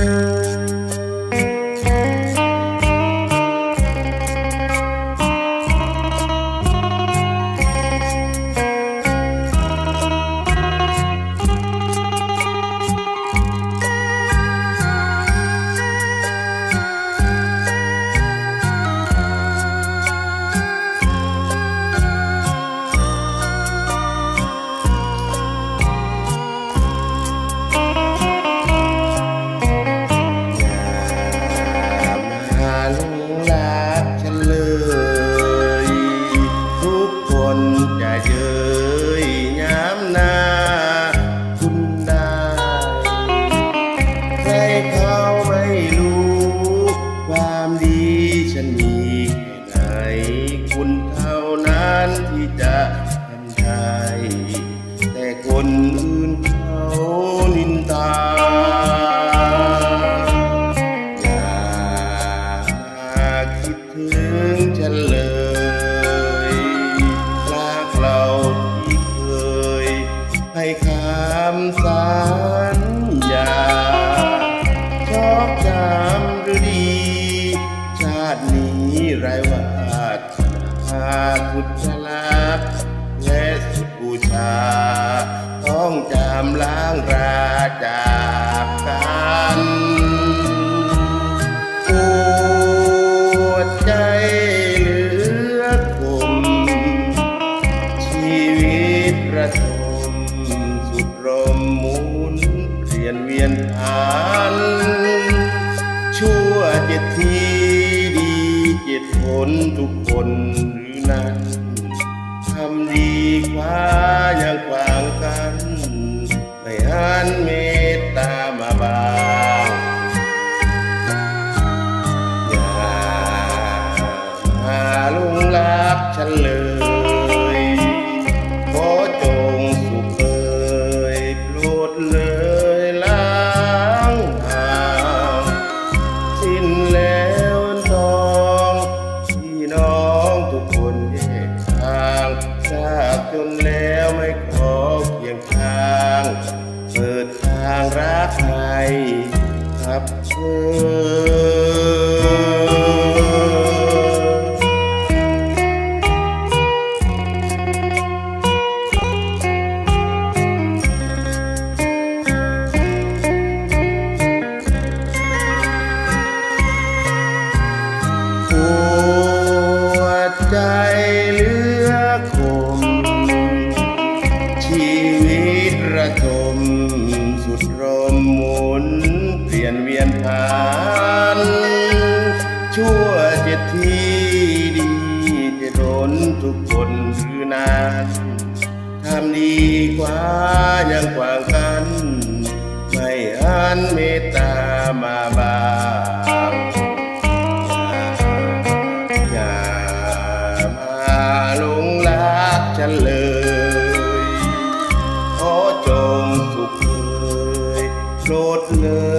อย่ เย้ยย้ำนาคุณได้ใครเขาไม่รู้ ความดีฉันมีแค่ไหน คุณเท่านั้นที่จะทำได้แต่คนอื่น คำสัญญา ชอบจำหรือดี ชาตินี้ไรวาสนาพุทธลักและสุดบูชา ลี่ยนเวียนผ่านชั่วเจ็ดทีดีเจ็ดผลทุกคนหรือนั้นทำดีกว่ายังกวาง เปิดทางรักให้ครับเธอ สุดรมหมุนเปลี่ยนเวียนผ่านชั่วเจ็ดทีดีจะโดนทุกคนหรือนานทำดีกว่ายังกว่างกัน ไม่หันเมตตามา โ